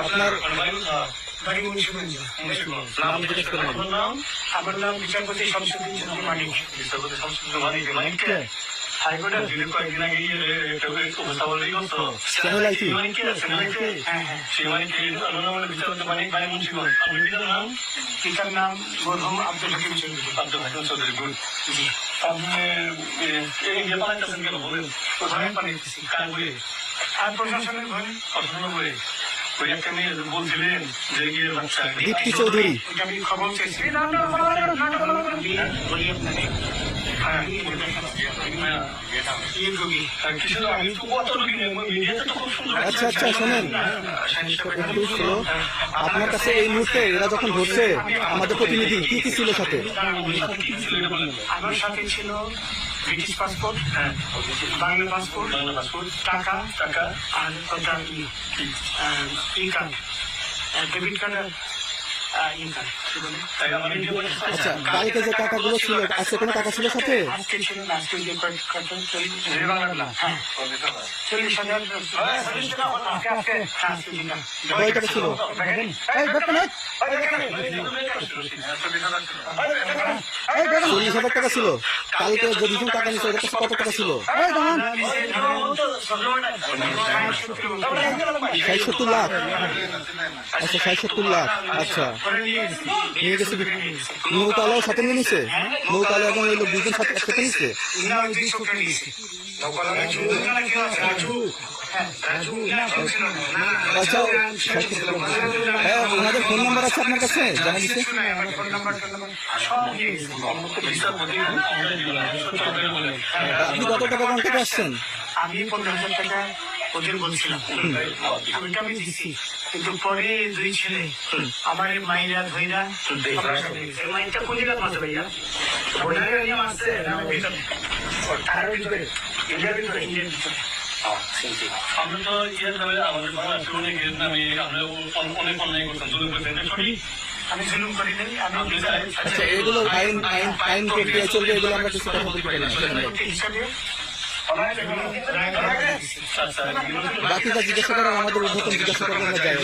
আপনার বাড়ি মুন্সিগঞ্জ নাম জিজ্ঞেস করেন আমার নাম বিচারপতি শামসুদ্দিন চন্দ্র মানিক বিচারপতি শামসুদ্দিন মানিক মানিককে হাইকোর্টের দিলীপ কয়েকদিন আগে ইয়ে উপস্থাপন লেগে গেল তো চ্যানেল আইটি মানিককে আছে মানিককে হ্যাঁ হ্যাঁ সেই মানিককে বিচারপতি মানিক ভাই মুন্সিগঞ্জ পিতার নাম পিতার নাম মরহুম আব্দুল হাকিম চৌধুরী আব্দুল হাকিম চৌধুরী গুড আপনি এই যে পালাইতেছেন কেন বলেন কোথায় পালাইতেছি কার বইয়ে আর প্রশাসনের ভয় পছন্দ করে ওই একটা মেয়ে বলছিলেন যে গিয়ে দীপ্তি চৌধুরী। আমি খবর চেয়েছি। বলি আপনাকে হ্যাঁ। হ্যাঁ। সুন্দর। আচ্ছা আচ্ছা শোনেন। আপনার কাছে এই মুহূর্তে এরা যখন ধরছে আমাদের প্রতিনিধি কি কি ছিল সাথে? আমার সাথে ছিল ব্রিটিশ পাসপোর্ট হ্যাঁ বাংলা পাসপোর্ট বাংলা পাসপোর্ট টাকা টাকা আর ওটা ইনকাম ডেবিট কার্ড আর ইনকাম কি বলে তাই আমার ইন্ডিয়া আচ্ছা গাড়িতে যে টাকাগুলো ছিল আজকে কোনো টাকা ছিল সাথে হ্যাঁ হ্যাঁ কয় টাকা ছিল এই দেখেন, এই, চল্লিশ হাজার টাকা ছিল কালকে যে দুজন টাকা নিচ্ছে ওদের কাছে কত টাকা ছিল? ষাট সত্তর লাখ। আচ্ছা ষাট সত্তর লাখ। আচ্ছা। নিয়ে গেছে নৌকালাও সাথে নিয়ে নিছে? নৌকালা এবং এই লোক দুজন সাথে একসাথে নিচ্ছে ওই হ্যাঁ আচ্ছা। হ্যাঁ ওনাদের ফোন নাম্বার আছে আপনার কাছে? জানা দিচ্ছে আপনি কত টাকা কোন থেকে আসছেন? আমি পনেরো হাজার টাকা ওজন বলছিলাম আমি দিচ্ছি কিন্তু পরে দুই ছেলে আমার এই মাইরা ধইরা মাইনটা কোন জায়গায় মারছে ভাইয়া? ভিতরে। তার ভিতরে ইন্ডিয়ার ভিতরে ইন্ডিয়ার ভিতরে। আমরা তো ইয়ে আমাদের অনেক অনেক অন্যায় করতাম। জুলুম করতাম এটা সঠিক আমি জুলুম করি নাই আমি আচ্ছা এগুলো আইন আইন আইন প্রক্রিয়া চলবে এগুলো আমরা কিছু কথা বলতে পারি। হিসাবে বাকিটা জিজ্ঞাসা করার আমাদের উদ্বোধন জিজ্ঞাসা করার যাই।